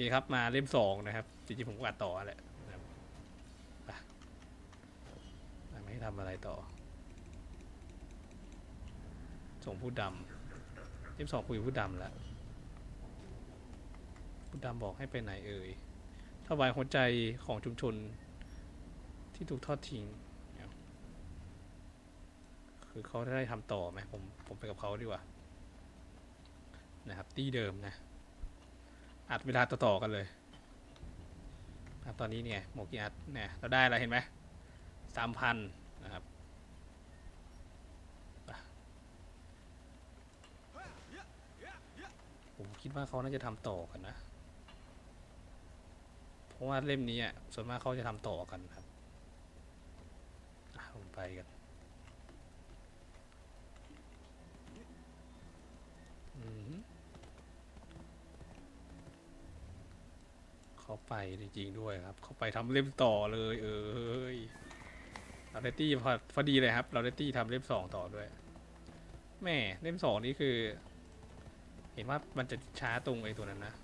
เคครับมาเล่มสองนะครับจริงๆผมก็อัดต่อแหละนะครับไปไม่ให้ทำอะไรต่อ ส่งผู้ดำเล่มสองคุยกับผู้ดำแล้วผู้ดำบอกให้ไปไหนเอ่ยถวายหัวใจของชุมชนที่ถูกทอดทิ้งคือเขาได้ทำต่อไหมผมผมไปกับเขาดีกว่านะครับที่เดิมนะ อัดเวลาต่อๆกันเลยครับตอนนี้เนี่ยโมกิอัดเนี่ยเราได้แล้วเห็นไหมสามพันนะครับผมคิดว่าเขาน่าจะทำต่อกันนะ เพราะว่าเล่มนี้อะส่วนมากเขาจะทำต่อกันครับผมไปกันอืม เขาไปจริงๆด้วยครับ เขาไปทำเล่มต่อเลย เอ้ยเราได้ตี้พอพอดีเลยครับ เราได้ตี้ทำเล่มสองต่อด้วยแม่เล่มสองนี่คือ เห็นว่ามันจะช้าตรงไอ้ตัวนั้นนะ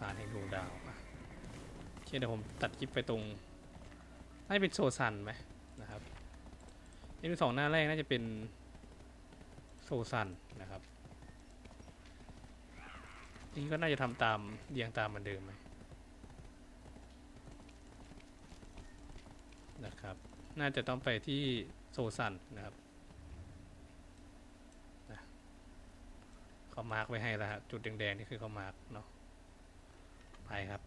สารแห่งดวงดาวอะโอเคเดี๋ยวผมตัดคลิปไปตรงน่าจะเป็นโซซันไหมนะครับเล่มสองหน้าแรกน่าจะเป็นโซซันนะครับนี่ก็น่าจะทำตามเรียงตามเหมือนเดิมไหม นะครับ น่าจะต้องไปที่โซซันนะครับนะเขามาร์กไว้ให้แล้วฮะจุดแดงๆนี่คือเขามาร์กเนาะไปครับ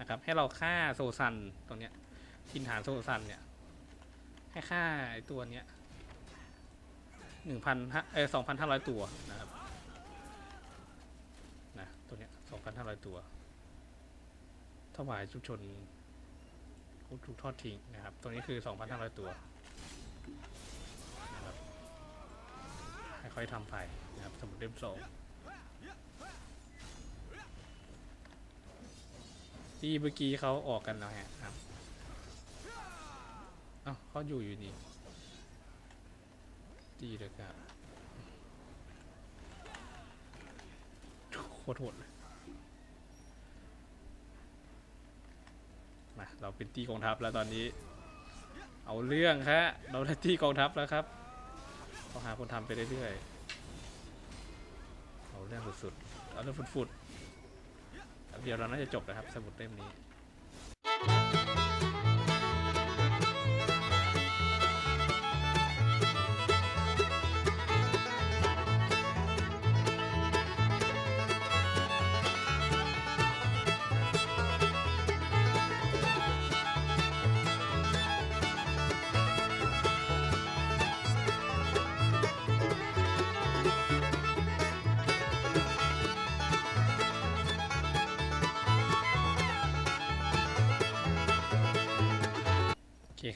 นะครับ ให้เราฆ่าโซซันตรงเนี้ยทินฐานโซซันเนี่ย ให้ฆ่าไอตัวเนี้ยหนึ่งพันเออสองพันห้าร้อยตัวนะครับนะตัวเนี้ยสองพันห้าร้อยตัว ถวายชุมชนผู้ถูกทอดทิ้งนะครับ ตัวนี้คือสองพันห้าร้อยตัวนะครับค่อยๆทำไปนะครับ สมุดเล่มสองที่เมื่อกี้เขาออกกันแล้วฮะครับเอ้าเขาอยู่อยู่นี่ดีเลยครับโคตรโหดเลย มา เป็นตีกองทัพแล้วตอนนี้ เอาเรื่องครับเราได้ตีกองทัพแล้วครับเอาหาคนทำไปเรื่อยๆเอาเรื่องสุดๆเอาเรื่องฟุดๆเดี๋ยวเราน่าจะจบนะครับสมุดเล่มนี้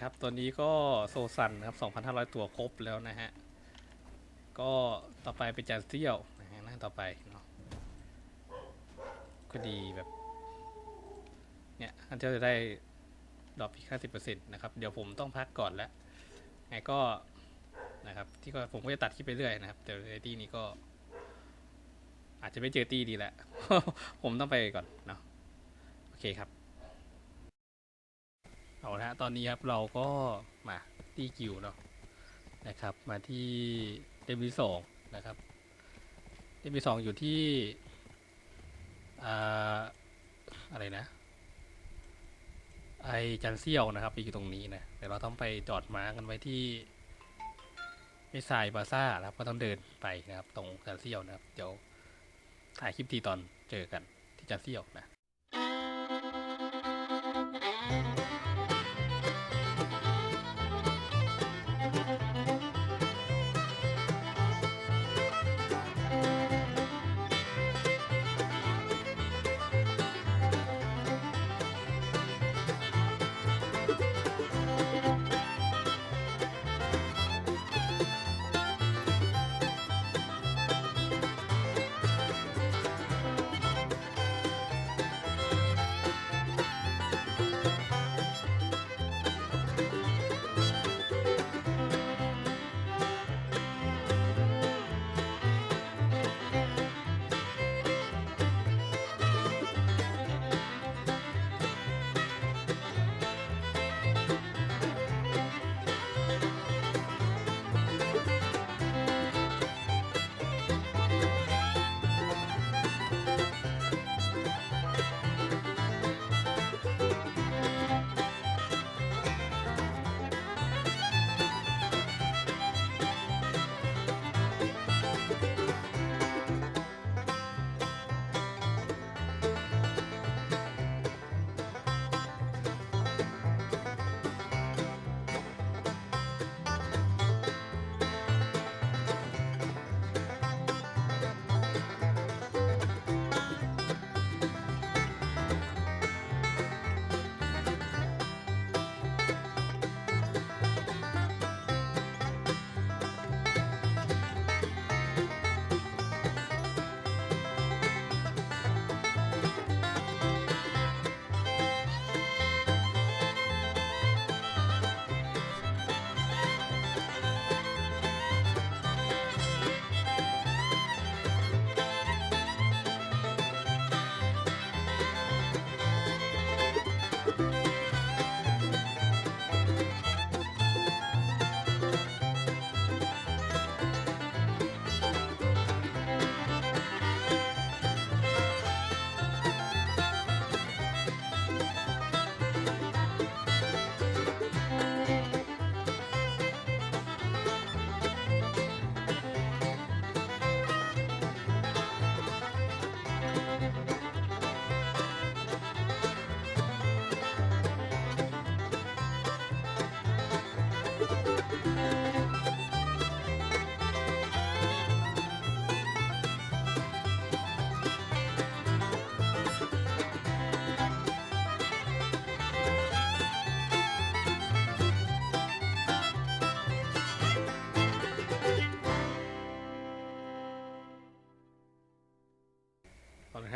ครับ ตัวนี้ก็โซซันครับ 2,500 ตัวครบแล้วนะฮะ ก็ต่อไปเป็นจานเซี่ยวนะฮะหน้าต่อไปเนาะก็ดีแบบ เนี่ยอันเจ้าจะได้ดรอปอีก50%นะครับ เดี๋ยวผมต้องพักก่อนแล้วไงก็นะครับ ที่ก็ผมก็จะตัดคลิปไปเรื่อยนะครับ แต่ในที่นี้ก็ อาจจะไม่เจอตีดีแหละ ผมต้องไปก่อนเนาะ โอเคครับ เอาละตอนนี้ครับเราก็มาที่กิวเนาะนะครับ มาที่เต็มที่สองนะครับเต็มที่สองอยู่ที่อ่าอะไรนะ ไอจันเซียวนะครับอยู่ตรงนี้นะเดี๋ยวเราต้องไปจอดม้ากันไว้ที่ไอซายบาซ่านะครับ ก็ต้องเดินไปนะครับ ตรงจันเซียวนะครับ เดี๋ยวถ่ายคลิปทีตอนเจอกันที่จันเซียวนะตอ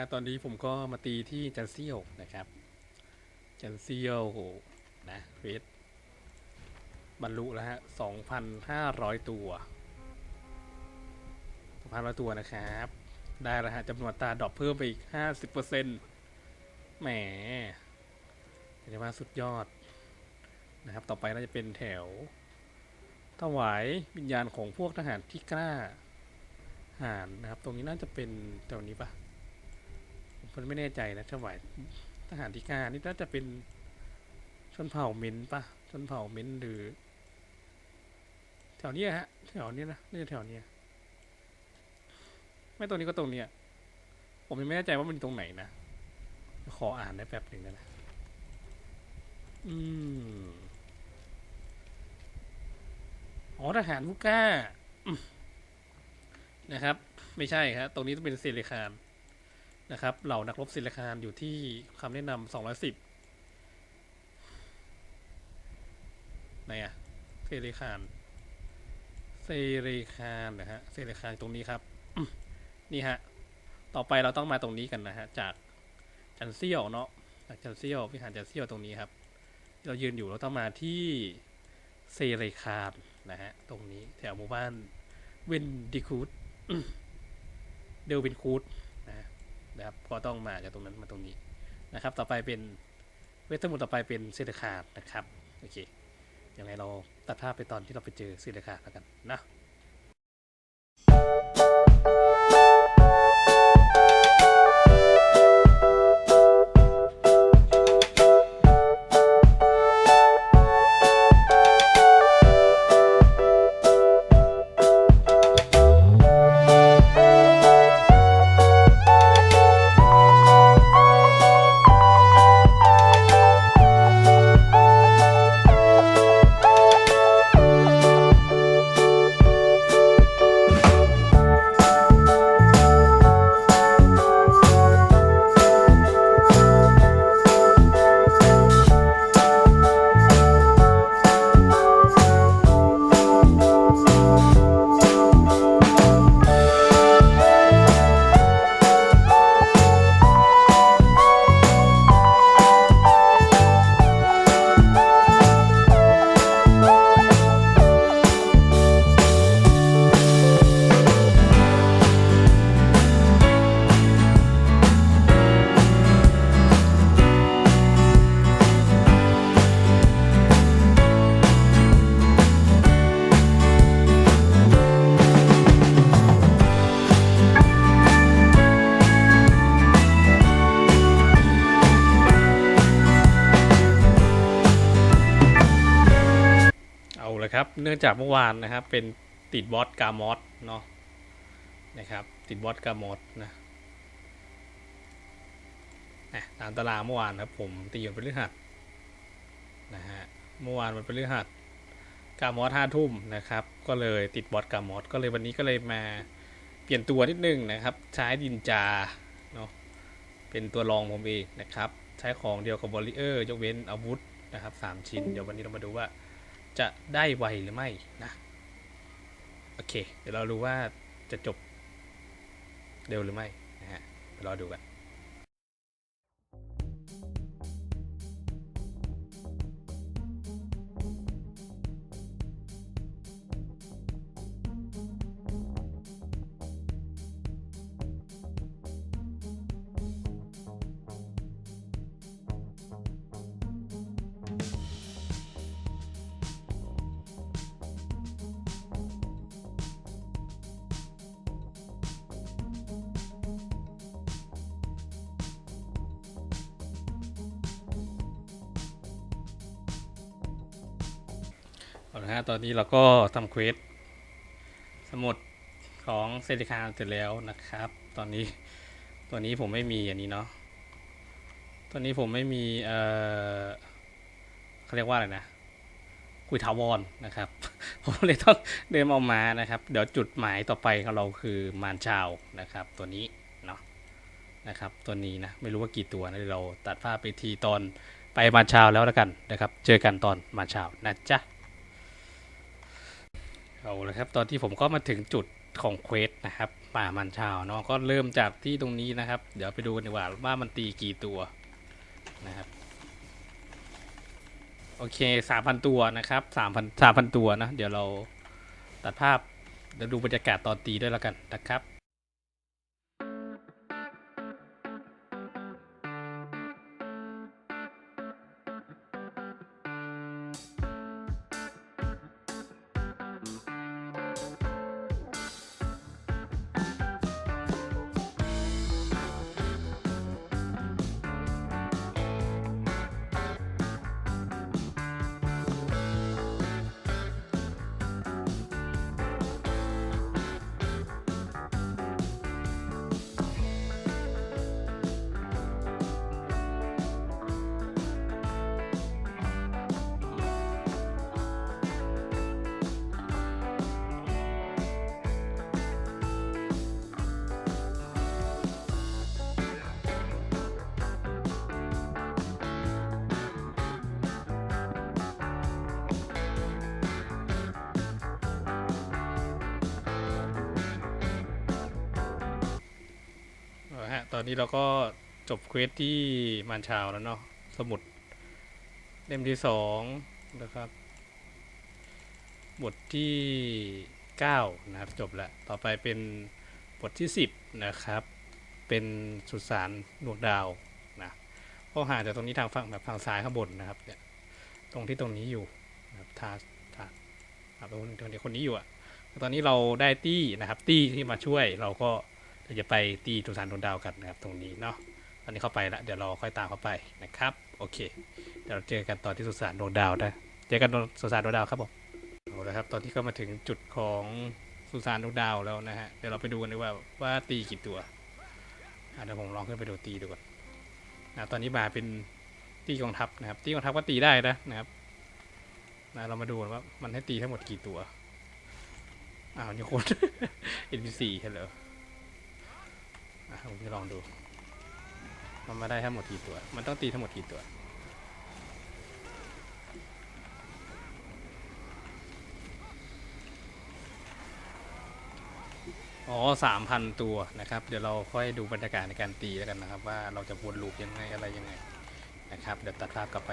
นนี้ฮะตอนนี้ผมก็มาตีที่จันเซียวนะครับ จันเซียวนะเฟสบรรลุแล้วฮะสองพันห้าร้อยตัวสองพันร้อยตัวนะครับ ได้แล้วฮะจำนวนตาดรอปเพิ่มไปอีกห้าสิบเปอร์เซ็นต์แหมเรียกว่าสุดยอดนะครับ ต่อไปน่าจะเป็นแถวถวายวิญญาณของพวกทหารที่กล้าหารนะครับ ตรงนี้น่าจะเป็นแถวนี้ปะ ผมไม่แน่ใจนะถวายทหารที่ก้านี่น่าจะเป็นชนเผ่าเมนปะชนเผ่าเมนหรือ แถวเนี้ยฮะ แถวเนี้ยนะน่าจะแถวเนี้ยไม่ตรงนี้ก็ตรงเนี้ยผมยังไม่แน่ใจว่ามันตรงไหนนะขออ่านได้แป๊บหนึ่งนะอืมอ๋อทหารผู้กล้านะครับ ไม่ใช่ครับ ตรงนี้ต้องเป็นเซเลคาน นะครับ เหล่านักรบเซเลคานอยู่ที่คำแนะนำสองร้อยสิบไหนอะเซเลคานเซเลคานนะฮะเซเลคานตรงนี้ครับ นี่ฮะ ต่อไปเราต้องมาตรงนี้กันนะฮะ จากจันเซียวเนาะ จากจันเซียววิหารจันเซียวตรงนี้ครับ เรายืนอยู่เราต้องมาที่เซเลคานนะฮะ ตรงนี้แถวหมู่บ้านเวนดิคูดเดลเวนคูด นะครับก็ต้องมาจากตรงนั้นมาตรงนี้นะครับ ต่อไปเป็นเวทมนต์ต่อไปเป็นเซตคาดนะครับโอเคยังไงเราตัดภาพไปตอนที่เราไปเจอเซตคาดแล้วกันนะ เอาเลยครับ เนื่องจากเมื่อวานนะครับ เป็นติดบอสกามอสเนาะนะครับ ติดบอสกามอสนะอะตามตารางเมื่อวานครับผมตีวันพฤหัสนะฮะเมื่อวานวันพฤหัสกามอสห้าทุ่มนะครับ ก็เลยติดบอสกามอสก็เลยวันนี้ก็เลยมาเปลี่ยนตัวนิดนึงนะครับ ใช้ดินจาเนาะเป็นตัวรองผมเองนะครับ ใช้ของเดียวกับบอลลเออร์ยกเว้นอาวุธนะครับสามชิ้น เดี๋ยววันนี้เรามาดูว่า จะได้ไวหรือไม่นะ โอเค เดี๋ยวเราดูว่าจะจบเร็วหรือไม่นะฮะรอดูกัน เอาละฮะตอนนี้เราก็ทำเควสสมุดของเซติคาเสร็จแล้วนะครับ ตอนนี้ตัวนี้ผมไม่มีอันนี้เนาะตัวนี้ผมไม่มีเอ่อเขาเรียกว่าอะไรนะคุยทาวรนนะครับ ผมเลยต้องเดินเอามานะครับ เดี๋ยวจุดหมายต่อไปของเราคือมารชาวนะครับ ตัวนี้เนาะนะครับ ตัวนี้นะไม่รู้ว่ากี่ตัวนะเดี๋ยวเราตัดภาพไปทีตอนไปมารชาวแล้วแล้วกันนะครับ เจอกันตอนมารชาวนะจ๊ะ เอาละครับ ตอนที่ผมก็มาถึงจุดของเควสนะครับ ป่ามันชาวเนาะก็เริ่มจากที่ตรงนี้นะครับ เดี๋ยวไปดูกันดีกว่าว่ามันตีกี่ตัวนะครับ โอเคสามพันตัวนะครับสามพันสามพันตัวนะ เดี๋ยวเราตัดภาพเดี๋ยวดูบรรยากาศตอนตีด้วยแล้วกันนะครับ ฮะ ตอนนี้เราก็จบเควสที่มันชาวแล้วเนาะ สมุดเล่มที่สองนะครับ บทที่เก้านะครับ จบแล้ว ต่อไปเป็นบทที่สิบนะครับ เป็นสุสานดวงดาวนะก็ห่างจากตรงนี้ทางฝั่งแบบทางซ้ายข้างบนนะครับเนี่ยตรงที่ตรงนี้อยู่นะครับทาทาครับตรงนี้ตรงนี้คนนี้อยู่อะตอนนี้เราได้ตี้นะครับ ตี้ที่มาช่วยเราก็ เดี๋ยวจะไปตีสุสานดวงดาวกันนะครับตรงนี้เนาะตอนนี้เข้าไปแล้วเดี๋ยวเราค่อยตามเข้าไปนะครับ โอเค เดี๋ยวเราเจอกันตอนที่สุสานดวงดาวนะเจอกันตอนสุสานดวงดาวครับผมเอาละครับ ตอนที่ก็มาถึงจุดของสุสานดวงดาวแล้วนะฮะเดี๋ยวเราไปดูกันดีกว่าว่าตีกี่ตัวเดี๋ยวผมลองขึ้นไปดูตีดูก่อนนะตอนนี้มาเป็นตีกองทัพนะครับ ตีกองทัพก็ตีได้นะนะครับนะเรามาดูว่ามันให้ตีทั้งหมดกี่ตัวอ้าวนี่คน NPC ใช่เหรอ อะผมจะลองดู มันมาได้ทั้งหมดกี่ตัว มันต้องตีทั้งหมดกี่ตัวอ๋อสามพันตัวนะครับ เดี๋ยวเราค่อยดูบรรยากาศในการตีแล้วกันนะครับ ว่าเราจะวนลูปยังไงอะไรยังไงนะครับ เดี๋ยวตัดภาพกลับไป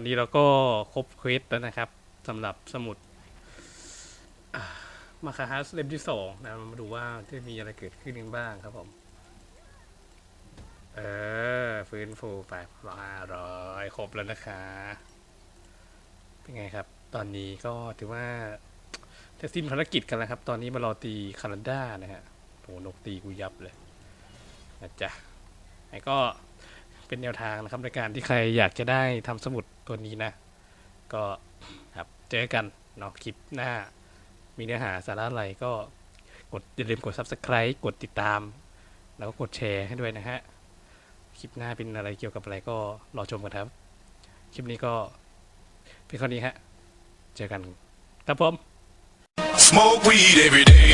อนนี้เราก็ครบเควสแล้วนะครับสำหรับสมุดมาคาฮัสเล่มที่สองนะมาดูว่าจะมีอะไรเกิดขึ้นบ้างครับผม เออ ฟื้นฟูไปร้อยร้อยครบแล้วนะคะ เป็นไงครับ ตอนนี้ก็ถือว่าจะสิ้นภารกิจกันแล้วครับ ตอนนี้มารอตีคารันด้านะฮะโหนกตีกูยับเลยนะจ๊ะไอ้ก็ เป็นแนวทางนะครับในการที่ใครอยากจะได้ทำสมุดตัวนี้นะ ก็ครับเจอกันเนาะคลิปหน้า มีเนื้อหาสาระอะไรก็กดอย่าลืมกด subscribe กดติดตาม แล้วก็กดแชร์ให้ด้วยนะฮะ คลิปหน้าเป็นอะไรเกี่ยวกับอะไรก็รอชมกันครับ คลิปนี้ก็เป็นข้อนี้ฮะ เจอกันครับผม Smoke weed every day.